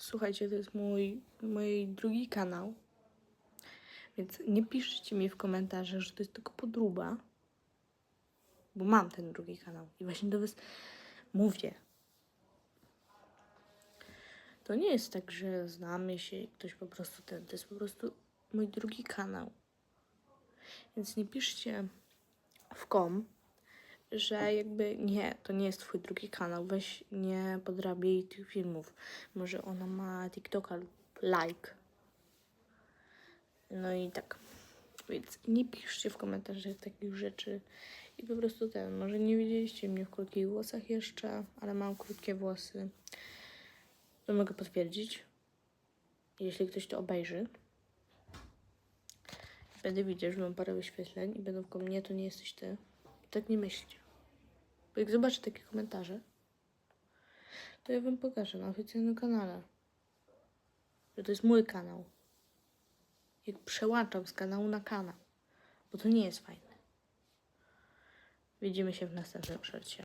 Słuchajcie, to jest mój, mój drugi kanał. Więc nie piszcie mi w komentarzach, że to jest tylko podróba. Bo mam ten drugi kanał. I właśnie do was mówię. To nie jest tak, że znamy się i ktoś po prostu ten. To jest po prostu mój drugi kanał. Więc nie piszcie w kom, że jakby nie, to nie jest twój drugi kanał. Weź nie podrabiaj tych filmów. Może ona ma TikToka lub like. No i tak. Więc nie piszcie w komentarzach takich rzeczy. I po prostu ten, może nie widzieliście mnie w krótkich włosach jeszcze, ale mam krótkie włosy. To mogę potwierdzić. Jeśli ktoś to obejrzy. Będę widział, że mam parę wyświetleń i będą koło mnie, to nie jesteś ty. Tak nie myślcie. Bo jak zobaczę takie komentarze, to ja wam pokażę na oficjalnym kanale. Że to jest mój kanał. Jak przełączam z kanału na kanał. Bo to nie jest fajne. Widzimy się w następnym szorcie.